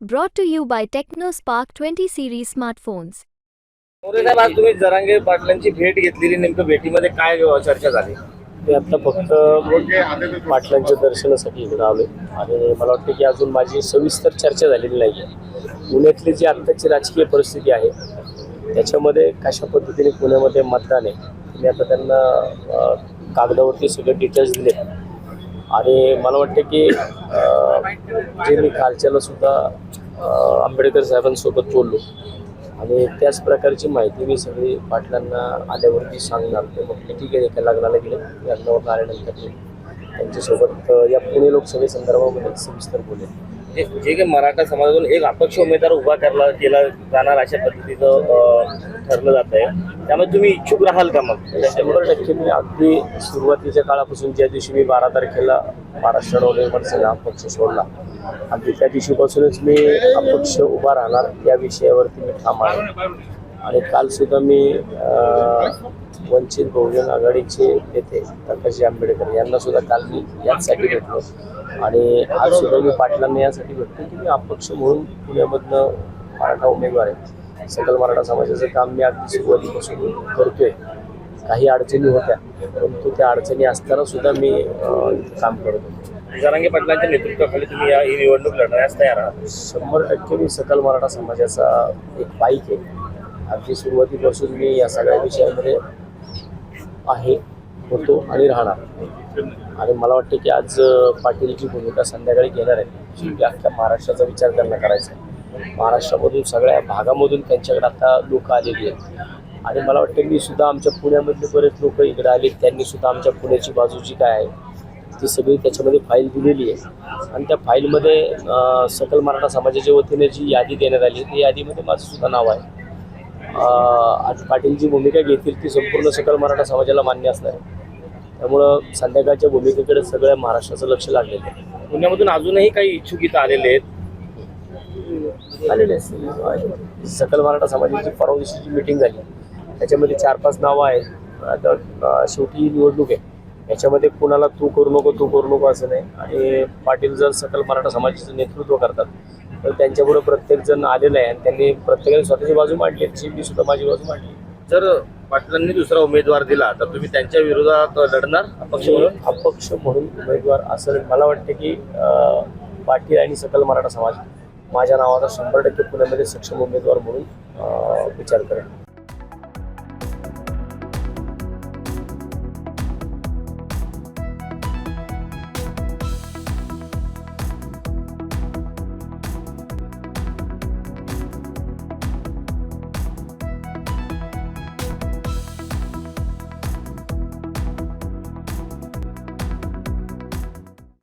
Brought to you by TechnoSpark 20 series smartphones. More साहेब आज तुम्ही जरांगे पाटलांची भेट घेतलेली नेमकं भेटीमध्ये काय चर्चा झाली? मी आता फक्त पाटलांच्या दर्शनासाठी इकडे आलो आणि मला वाटतं की अजून माझी सविस्तर चर्चा झालेली नाही आहे पुण्यातली जी आत्ताची राजकीय परिस्थिती आहे त्याच्यामध्ये कशा पद्धतीने पुण्यामध्ये मतदान आहे मी आता त्यांना कागदावरती सगळे डिटेल्स दिले आणि मला वाटतं की जे मी कालच्याला सुद्धा आंबेडकर साहेबांसोबत बोललो. आणि त्याच प्रकारची माहिती मी सगळी पाटलांना आल्यावरती सांगणार. ते म्हटले ठीक आहे एका लग्नाला गेले. लग्नावर आल्यानंतर मी त्यांच्यासोबत या पुणे लोकसभे संदर्भामध्ये सविस्तर बोलेन. जे जे काही मराठा समाजातून एक अपक्ष उमेदवार उभा करला केला जाणार अशा पद्धतीचं ठरलं जात आहे. त्यामुळे तुम्ही इच्छुक राहाल का मग? शंभर टक्के मी अगदी सुरुवातीच्या काळापासून ज्या दिवशी मी बारा तारखेला महाराष्ट्र नवनिर्माण सेना अपक्ष सोडला अगदी त्या दिवशीपासूनच मी अपक्ष उभा राहणार या विषयावरती मी ठाम आहे. आणि काल सुद्धा मी वंचित बहुजन आघाडीचे नेते प्रकाशजी आंबेडकर यांना सुद्धा काल मी याचसाठी भेटलो. आणि आज सुद्धा मी पाटलांना यासाठी भेटतो की मी अपक्ष म्हणून पुण्यामधनं मराठा उमेदवार आहे. सकल मराठा समाजाचं काम मी अगदी सुरुवातीपासून करतोय. काही अडचणी होत्या परंतु त्या अडचणी असताना सुद्धा मी काम करत होतो. जरांगे पाटलांच्या नेतृत्वाखाली तुम्ही या ही निवडणूक लढण्यास तयार आहात. शंभर टक्के मी सकल मराठा समाजाचा एक बाईक आहे. अगदी सुरुवातीपासून मी या सगळ्या विषयामध्ये आहे होतो आणि राहणार. आणि मला वाटते की आज पाटीलची भूमिका संध्याकाळी घेणार आहे जी अख्ख्या महाराष्ट्राचा विचार त्यांना करायचा आहे. महाराष्ट्रामधून सगळ्या भागामधून त्यांच्याकडे आता लोक आलेली आहेत. आणि मला वाटतं मी सुद्धा आमच्या पुण्यामधले बरेच लोक इकडे आले त्यांनी सुद्धा आमच्या पुण्याची बाजूची काय आहे ती सगळी त्याच्यामध्ये फाईल दिलेली आहे. आणि त्या फाईलमध्ये सकल मराठा समाजाच्या वतीने जी यादी देण्यात आली त्या यादीमध्ये माझं सुद्धा नाव आहे. आज पाटील जी भूमिका घेतील ती संपूर्ण सकल मराठा समाजाला मान्य असणार आहे. त्यामुळं संध्याकाळच्या भूमिकेकडे सगळ्या महाराष्ट्राचं लक्ष लागलेलं आहे. पुण्यामधून अजूनही काही इच्छुक इथं आलेले आहेत? आलेले सकल मराठा समाजाची परवा दिवशीची मिटिंग झाली त्याच्यामध्ये चार पाच नावं आहेत. आता शेवटी निवडणूक आहे. याच्यामध्ये कुणाला तू करू नको तू करू नको असं नाही. आणि पाटील जर सकल मराठा समाजाचं नेतृत्व करतात तर त्यांच्यापुढे प्रत्येक जण आलेला आहे आणि त्यांनी प्रत्येकाने स्वतःची बाजू मांडली तशी मी सुद्धा माझी बाजू मांडली. जर पाटलांनी दुसरा उमेदवार दिला तर तुम्ही त्यांच्या विरोधात लढणार अपक्ष म्हणून? अपक्ष म्हणून उमेदवार असं मला वाटतं की पाटील आणि सकल मराठा समाज माझ्या नावाचा शंभर टक्के पुण्यामध्ये सक्षम उमेदवार म्हणून विचार करेल